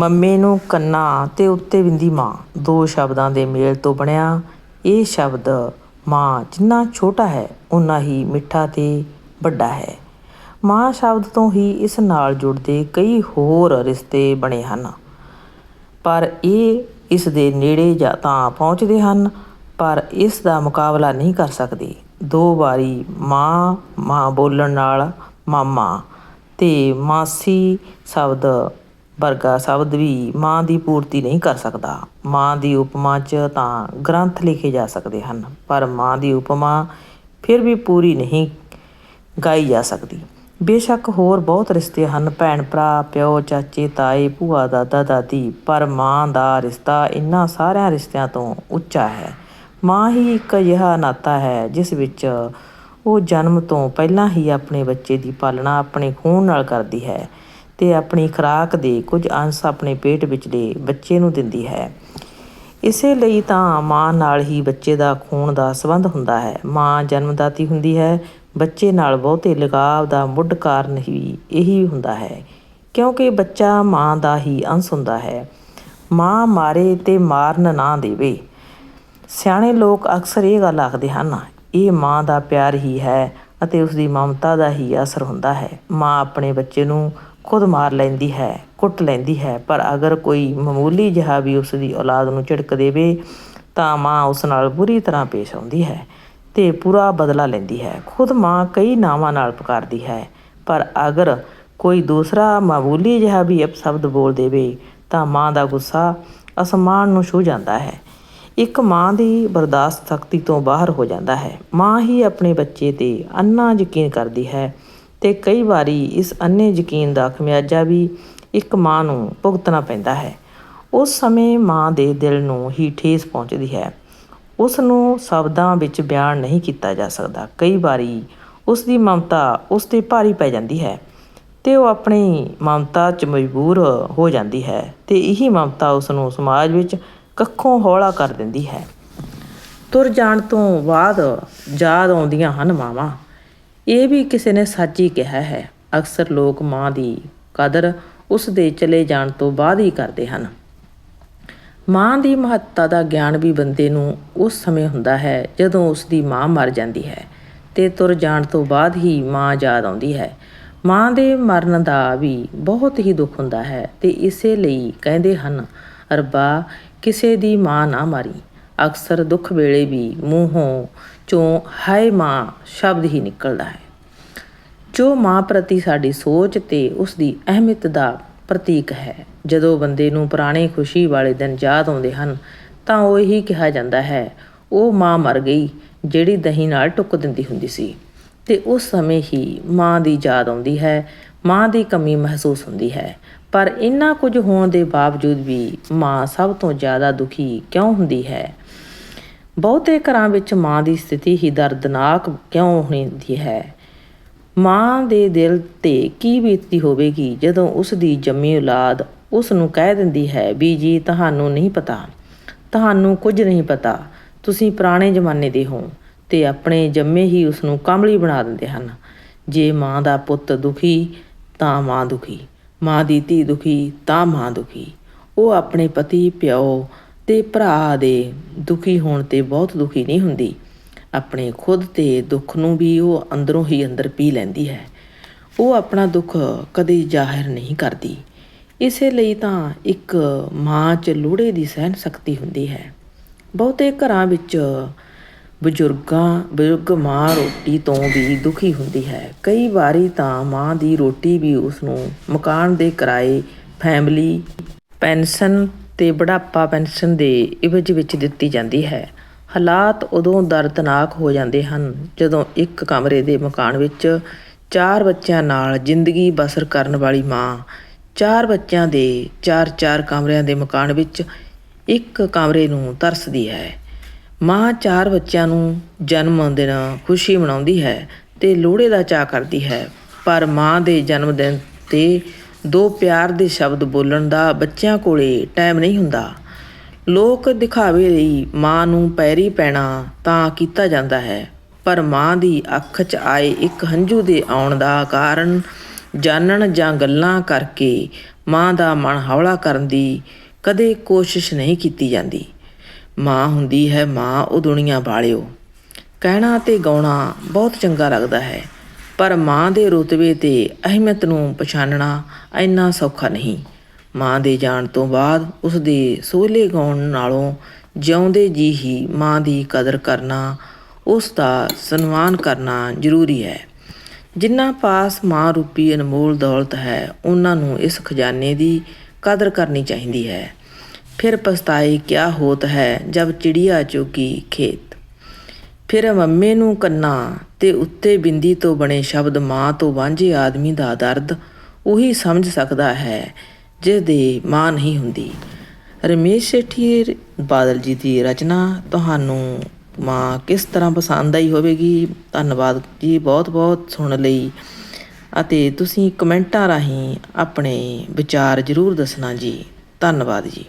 Mummy ਨੂੰ ਕੰਨਾ ਤੇ ਉੱਤੇ ਬਿੰਦੀ ਮਾਂ। ਦੋ ਸ਼ਬਦਾਂ ਦੇ ਮੇਲ ਤੋਂ ਬਣਿਆ ਇਹ ਸ਼ਬਦ ਮਾਂ ਜਿੰਨਾ ਛੋਟਾ ਹੈ ਉਨਾ ਹੀ ਮਿੱਠਾ ਤੇ ਵੱਡਾ ਹੈ। ਮਾਂ ਸ਼ਬਦ ਤੋਂ ਹੀ ਇਸ ਨਾਲ ਜੁੜਦੇ ਕਈ ਹੋਰ ਰਿਸ਼ਤੇ ਬਣੇ ਹਨ। ਪਰ ਇਹ ਇਸ ਦੇ ਨੇੜੇ ਜਾਂ ਤਾਂ ਪਹੁੰਚਦੇ ਹਨ, ਪਰ ਇਸ ਦਾ ਮੁਕਾਬਲਾ ਨਹੀਂ ਕਰ ਸਕਦੇ। ਦੋ ਵਾਰੀ ਮਾਂ ਮਾਂ ਬੋਲਣ ਨਾਲ ਮਾਮਾ ਤੇ ਮਾਸੀ ਸ਼ਬਦ ਵਰਗਾ ਸ਼ਬਦ ਵੀ ਮਾਂ ਦੀ ਪੂਰਤੀ ਨਹੀਂ ਕਰ ਸਕਦਾ। ਮਾਂ ਦੀ ਉਪਮਾ 'ਚ ਤਾਂ ਗ੍ਰੰਥ ਲਿਖੇ ਜਾ ਸਕਦੇ ਹਨ, ਪਰ ਮਾਂ ਦੀ ਉਪਮਾ ਫਿਰ ਵੀ ਪੂਰੀ ਨਹੀਂ ਗਾਈ ਜਾ ਸਕਦੀ। ਬੇਸ਼ੱਕ ਹੋਰ ਬਹੁਤ ਰਿਸ਼ਤੇ ਹਨ, ਭੈਣ ਭਰਾ, ਪਿਓ, ਚਾਚੇ, ਤਾਏ, ਭੂਆ, ਦਾਦਾ, ਦਾਦੀ, ਪਰ ਮਾਂ ਦਾ ਰਿਸ਼ਤਾ ਇਨ੍ਹਾਂ ਸਾਰਿਆਂ ਰਿਸ਼ਤਿਆਂ ਤੋਂ ਉੱਚਾ ਹੈ। ਮਾਂ ਹੀ ਇੱਕ ਅਜਿਹਾ ਨਾਤਾ ਹੈ, ਜਿਸ ਵਿੱਚ ਉਹ ਜਨਮ ਤੋਂ ਪਹਿਲਾਂ ਹੀ ਆਪਣੇ ਬੱਚੇ ਦੀ ਪਾਲਣਾ ਆਪਣੇ ਖੂਨ ਨਾਲ ਕਰਦੀ ਹੈ। ਤੇ ਆਪਣੀ ਖੁਰਾਕ ਦੇ ਕੁਝ ਅੰਸ਼ ਆਪਣੇ ਪੇਟ ਵਿਚਲੇ ਬੱਚੇ ਨੂੰ ਦਿੰਦੀ ਹੈ। ਇਸੇ ਲਈ ਤਾਂ ਮਾਂ ਨਾਲ ਹੀ ਬੱਚੇ ਦਾ ਖੂਨ ਦਾ ਸੰਬੰਧ ਹੁੰਦਾ ਹੈ। ਮਾਂ ਜਨਮਦਾਤੀ ਹੁੰਦੀ ਹੈ, ਬੱਚੇ ਨਾਲ ਬਹੁਤੇ ਲਗਾਵ ਦਾ ਮੁੱਢ ਕਾਰਨ ਹੀ ਇਹੀ ਹੁੰਦਾ ਹੈ, ਕਿਉਂਕਿ ਬੱਚਾ ਮਾਂ ਦਾ ਹੀ ਅੰਸ਼ ਹੁੰਦਾ ਹੈ। ਮਾਂ ਮਾਰੇ ਤੇ ਮਾਰਨ ਨਾ ਦੇਵੇ। ਸਿਆਣੇ ਲੋਕ ਅਕਸਰ ਇਹ ਗੱਲ ਆਖਦੇ ਹਨ, ਇਹ ਮਾਂ ਦਾ ਪਿਆਰ ਹੀ ਹੈ ਅਤੇ ਉਸ ਦੀ ਮਮਤਾ ਦਾ ਹੀ ਅਸਰ ਹੁੰਦਾ ਹੈ। ਮਾਂ ਆਪਣੇ ਬੱਚੇ ਨੂੰ ਖੁਦ ਮਾਰ ਲੈਂਦੀ ਹੈ, ਕੁੱਟ ਲੈਂਦੀ ਹੈ, ਪਰ ਅਗਰ ਕੋਈ ਮਾਮੂਲੀ ਜਿਹਾ ਵੀ ਉਸ ਦੀ ਔਲਾਦ ਨੂੰ ਝਿੜਕ ਦੇਵੇ, ਤਾਂ ਮਾਂ ਉਸ ਨਾਲ ਬੁਰੀ ਤਰ੍ਹਾਂ ਪੇਸ਼ ਆਉਂਦੀ ਹੈ ਤੇ ਪੂਰਾ ਬਦਲਾ ਲੈਂਦੀ ਹੈ। ਖੁਦ ਮਾਂ ਕਈ ਨਾਵਾਂ ਨਾਲ ਪੁਕਾਰਦੀ ਹੈ, ਪਰ ਅਗਰ ਕੋਈ ਦੂਸਰਾ ਮਾਮੂਲੀ ਜਿਹਾ ਵੀ ਅਪਸ਼ਬਦ ਬੋਲ ਦੇਵੇ, ਤਾਂ ਮਾਂ ਦਾ ਗੁੱਸਾ ਅਸਮਾਨ ਨੂੰ ਛੂ ਜਾਂਦਾ ਹੈ। ਇੱਕ ਮਾਂ ਦੀ ਬਰਦਾਸ਼ਤ ਸ਼ਕਤੀ ਤੋਂ ਬਾਹਰ ਹੋ ਜਾਂਦਾ ਹੈ। ਮਾਂ ਹੀ ਆਪਣੇ ਬੱਚੇ ਤੇ ਅੰਨਾ ਯਕੀਨ ਕਰਦੀ ਹੈ ਤੇ ਕਈ ਵਾਰੀ ਇਸ ਅੰਨੇ ਯਕੀਨ ਦਾ ਖਮਿਆਜਾ ਵੀ ਇੱਕ ਮਾਂ ਨੂੰ ਭੁਗਤਣਾ ਪੈਂਦਾ ਹੈ। ਉਸ ਸਮੇਂ ਮਾਂ ਦੇ ਦਿਲ ਨੂੰ ਹੀ ਠੇਸ ਪਹੁੰਚਦੀ ਹੈ। ਉਸ ਨੂੰ ਸ਼ਬਦਾਂ ਵਿੱਚ ਬਿਆਨ ਨਹੀਂ ਕੀਤਾ ਜਾ ਸਕਦਾ। ਕਈ ਵਾਰੀ ਉਸ ਦੀ ਮਮਤਾ ਉਸ ਤੇ ਭਾਰੀ ਪੈ ਜਾਂਦੀ ਹੈ ਤੇ ਉਹ ਆਪਣੀ ਮਮਤਾ 'ਚ ਮਜਬੂਰ ਹੋ ਜਾਂਦੀ ਹੈ ਤੇ ਇਹੀ ਮਮਤਾ ਉਸ ਨੂੰ ਸਮਾਜ ਵਿੱਚ ਕੱਖੋਂ ਹੌਲਾ ਕਰ ਦਿੰਦੀ ਹੈ। ਤੁਰ ਜਾਣ ਤੋਂ ਬਾਅਦ ਯਾਦ ਆਉਂਦੀਆਂ ਹਨ ਮਾਵਾਂ। ਇਹ ਵੀ ਕਿਸੇ ਨੇ ਸੱਚ ਹੀ ਕਿਹਾ ਹੈ। ਅਕਸਰ ਲੋਕ ਮਾਂ ਦੀ ਕਦਰ ਉਸ ਦੇ ਚਲੇ ਜਾਣ ਤੋਂ ਬਾਅਦ ਹੀ ਕਰਦੇ ਹਨ। ਮਾਂ ਦੀ ਮਹੱਤਤਾ ਦਾ ਗਿਆਨ ਵੀ ਬੰਦੇ ਨੂੰ ਉਸ ਸਮੇਂ ਹੁੰਦਾ ਹੈ ਜਦੋਂ ਉਸ ਦੀ ਮਾਂ ਮਰ ਜਾਂਦੀ ਹੈ ਤੇ ਤੁਰ ਜਾਣ ਤੋਂ ਬਾਅਦ ਹੀ ਮਾਂ ਯਾਦ ਆਉਂਦੀ ਹੈ। ਮਾਂ ਦੇ ਮਰਨ ਦਾ ਵੀ ਬਹੁਤ ਹੀ ਦੁੱਖ ਹੁੰਦਾ ਹੈ ਤੇ ਇਸੇ ਲਈ ਕਹਿੰਦੇ ਹਨ, ਰੱਬਾ, ਕਿਸੇ ਦੀ ਮਾਂ ਨਾ ਮਾਰੀ। ਅਕਸਰ ਦੁੱਖ ਵੇਲੇ ਵੀ ਮੂੰਹੋਂ ਚੋਂ ਹਾਏ ਮਾਂ ਸ਼ਬਦ ਹੀ ਨਿਕਲਦਾ ਹੈ। ਜੋ ਮਾਂ ਪ੍ਰਤੀ ਸਾਡੀ ਸੋਚ ਤੇ ਉਸ ਦੀ ਅਹਿਮੀਅਤ ਦਾ ਪ੍ਰਤੀਕ ਹੈ। ਜਦੋਂ ਬੰਦੇ ਨੂੰ ਪੁਰਾਣੇ ਖੁਸ਼ੀ ਵਾਲੇ ਦਿਨ ਯਾਦ ਆਉਂਦੇ ਹਨ, ਤਾਂ ਉਹ ਹੀ ਕਿਹਾ ਜਾਂਦਾ ਹੈ, ਉਹ ਮਾਂ ਮਰ ਗਈ, ਜਿਹੜੀ ਦਹੀਂ ਨਾਲ ਟੁੱਕ ਦਿੰਦੀ ਹੁੰਦੀ ਸੀ। ਤੇ ਉਸ ਸਮੇਂ ਹੀ ਮਾਂ ਦੀ ਯਾਦ ਆਉਂਦੀ ਹੈ, ਮਾਂ ਦੀ ਕਮੀ ਮਹਿਸੂਸ ਹੁੰਦੀ ਹੈ। ਪਰ ਇੰਨਾ ਕੁਝ ਹੋਣ ਦੇ ਬਾਵਜੂਦ ਵੀ ਮਾਂ ਸਭ ਤੋਂ ਜ਼ਿਆਦਾ ਦੁਖੀ ਕਿਉਂ ਹੁੰਦੀ ਹੈ? ਬਹੁਤੇ ਘਰਾਂ ਵਿੱਚ ਮਾਂ ਦੀ ਸਥਿਤੀ ਹੀ ਦਰਦਨਾਕ ਕਿਉਂ ਹੁੰਦੀ ਹੈ? ਮਾਂ ਦੇ ਦਿਲ ਤੇ ਕੀ ਬੀਤਦੀ ਹੋਵੇਗੀ ਜਦੋਂ ਉਸ ਦੀ ਜੰਮੀ ਔਲਾਦ ਉਸ ਨੂੰ ਕਹਿ ਦਿੰਦੀ ਹੈ, ਵੀ ਜੀ, ਤੁਹਾਨੂੰ ਨਹੀਂ ਪਤਾ। ਤੁਹਾਨੂੰ ਕੁਝ ਨਹੀਂ ਪਤਾ। ਤੁਸੀਂ ਪੁਰਾਣੇ ਜ਼ਮਾਨੇ ਦੇ ਹੋ ਤੇ ਆਪਣੇ ਜੰਮੇ ਹੀ ਉਸ ਨੂੰ ਕਾਮਲੀ ਬਣਾ ਦਿੰਦੇ ਹਨ। ਜੇ ਮਾਂ ਦਾ ਪੁੱਤ ਦੁਖੀ, ਤਾਂ ਮਾਂ ਦੁਖੀ। ਮਾਂ ਦੀ ਧੀ ਦੁਖੀ, ਤਾਂ ਮਾਂ ਦੁਖੀ। ਉਹ ਆਪਣੇ ਪਤੀ, ਪਿਓ ਤੇ ਭਰਾ ਦੇ ਦੁਖੀ ਹੋਣ ਤੇ ਬਹੁਤ ਦੁਖੀ ਨਹੀਂ ਹੁੰਦੀ। ਆਪਣੇ ਖੁਦ ਤੇ ਦੁੱਖ ਨੂੰ ਵੀ ਉਹ ਅੰਦਰੋਂ ਹੀ ਅੰਦਰ ਪੀ ਲੈਂਦੀ ਹੈ। ਉਹ ਆਪਣਾ ਦੁੱਖ ਕਦੇ ਜ਼ਾਹਿਰ ਨਹੀਂ ਕਰਦੀ। ਇਸੇ ਲਈ ਤਾਂ ਇੱਕ ਮਾਂ 'ਚ ਲੋੜੇ ਦੀ ਸਹਿਣ ਸ਼ਕਤੀ ਹੁੰਦੀ ਹੈ। ਬਹੁਤੇ ਘਰਾਂ ਵਿੱਚ ਬਜ਼ੁਰਗਾਂ, ਬਜ਼ੁਰਗ ਮਾਂ ਰੋਟੀ ਤੋਂ ਵੀ ਦੁਖੀ ਹੁੰਦੀ ਹੈ। ਕਈ ਵਾਰੀ ਤਾਂ ਮਾਂ ਦੀ ਰੋਟੀ ਵੀ ਉਸ ਨੂੰ ਮਕਾਨ ਦੇ ਕਿਰਾਏ, ਫੈਮਿਲੀ, ਪੈਨਸ਼ਨ ਤੇ ਬੁਢਾਪਾ ਪੈਨਸ਼ਨ ਦੇ ਇਵਜ ਵਿੱਚ ਦਿੱਤੀ ਜਾਂਦੀ ਹੈ। ਹਾਲਾਤ ਉਦੋਂ ਦਰਦਨਾਕ ਹੋ ਜਾਂਦੇ ਹਨ, ਜਦੋਂ ਇੱਕ ਕਮਰੇ ਦੇ ਮਕਾਨ ਵਿੱਚ ਚਾਰ ਬੱਚਿਆਂ ਨਾਲ ਜ਼ਿੰਦਗੀ ਬਸਰ ਕਰਨ ਵਾਲੀ ਮਾਂ, ਚਾਰ ਬੱਚਿਆਂ ਦੇ ਚਾਰ ਚਾਰ ਕਮਰਿਆਂ ਦੇ ਮਕਾਨ ਵਿੱਚ ਇੱਕ ਕਮਰੇ ਨੂੰ ਤਰਸਦੀ ਹੈ। ਮਾਂ ਚਾਰ ਬੱਚਿਆਂ ਨੂੰ ਜਨਮ ਦਿਨ ਖੁਸ਼ੀ ਮਨਾਉਂਦੀ ਹੈ ਤੇ ਲੋਹੜੇ ਦਾ ਚਾਅ ਕਰਦੀ ਹੈ, ਪਰ ਮਾਂ ਦੇ ਜਨਮ ਦਿਨ ਤੇ ਦੋ ਪਿਆਰ ਦੇ ਸ਼ਬਦ ਬੋਲਣ ਦਾ ਬੱਚਿਆਂ ਕੋਲੇ ਟਾਈਮ ਨਹੀਂ ਹੁੰਦਾ। ਲੋਕ ਦਿਖਾਵੇ ਲਈ ਮਾਂ ਨੂੰ ਪੈਰੀ ਪੈਣਾ ਤਾਂ ਕੀਤਾ ਜਾਂਦਾ ਹੈ, ਪਰ ਮਾਂ ਦੀ ਅੱਖ 'ਚ ਆਏ ਇੱਕ ਹੰਝੂ ਦੇ ਆਉਣ ਦਾ ਕਾਰਨ ਜਾਣਨ ਜਾਂ ਗੱਲਾਂ ਕਰਕੇ ਮਾਂ ਦਾ ਮਨ ਹੌਲਾ ਕਰਨ ਦੀ ਕਦੇ ਕੋਸ਼ਿਸ਼ ਨਹੀਂ ਕੀਤੀ ਜਾਂਦੀ। ਮਾਂ ਹੁੰਦੀ ਹੈ ਮਾਂ ਉਹ ਦੁਨੀਆ ਵਾਲਿਓ। ਕਹਿਣਾ ਤੇ ਗਾਉਣਾ ਬਹੁਤ ਚੰਗਾ ਲੱਗਦਾ ਹੈ। ਪਰ ਮਾਂ ਦੇ ਰੁਤਬੇ ਤੇ ਅਹਿਮੀਅਤ ਨੂੰ ਪਛਾਣਨਾ ਇੰਨਾ ਸੌਖਾ ਨਹੀਂ। ਮਾਂ ਦੇ ਜਾਣ ਤੋਂ ਬਾਅਦ ਉਸ ਦੇ ਸੋਹਲੇ ਗਾਉਣ ਨਾਲੋਂ ਜਿਉਂਦੇ ਜੀ ਹੀ ਮਾਂ ਦੀ ਕਦਰ ਕਰਨਾ, ਉਸ ਦਾ ਸਨਮਾਨ ਕਰਨਾ ਜ਼ਰੂਰੀ ਹੈ। ਜਿਨ੍ਹਾਂ ਪਾਸ ਮਾਂ ਰੂਪੀ ਅਨਮੋਲ ਦੌਲਤ ਹੈ, ਉਹਨਾਂ ਨੂੰ ਇਸ ਖਜ਼ਾਨੇ ਦੀ ਕਦਰ ਕਰਨੀ ਚਾਹੀਦੀ ਹੈ। ਫਿਰ ਪਛਤਾਏ ਕਿਆ ਹੋਤ ਹੈ ਜਬ ਚਿੜੀਆ ਚੋਗੀ ਖੇਤ। ਫਿਰ ਮੰਮੇ ਨੂੰ ਕੰਨਾ ਤੇ ਉੱਤੇ ਬਿੰਦੀ ਤੋਂ ਬਣੇ ਸ਼ਬਦ ਮਾਂ ਤੋਂ ਵਾਂਝੇ ਆਦਮੀ ਦਾ ਦਰਦ ਉਹੀ ਸਮਝ ਸਕਦਾ ਹੈ ਜਿਸ ਦੇ ਮਾਂ ਨਹੀਂ ਹੁੰਦੀ। ਰਮੇਸ਼ ਸੇਠੀ ਬਾਦਲ ਜੀ ਦੀ ਰਚਨਾ ਤੁਹਾਨੂੰ ਮਾਂ ਕਿਸ ਤਰ੍ਹਾਂ ਪਸੰਦ ਆਈ ਹੋਵੇਗੀ? ਧੰਨਵਾਦ ਜੀ ਬਹੁਤ ਬਹੁਤ ਸੁਣਨ ਲਈ। ਅਤੇ ਤੁਸੀਂ ਕਮੈਂਟਾਂ ਰਾਹੀਂ ਆਪਣੇ ਵਿਚਾਰ ਜ਼ਰੂਰ ਦੱਸਣਾ ਜੀ। ਧੰਨਵਾਦ ਜੀ।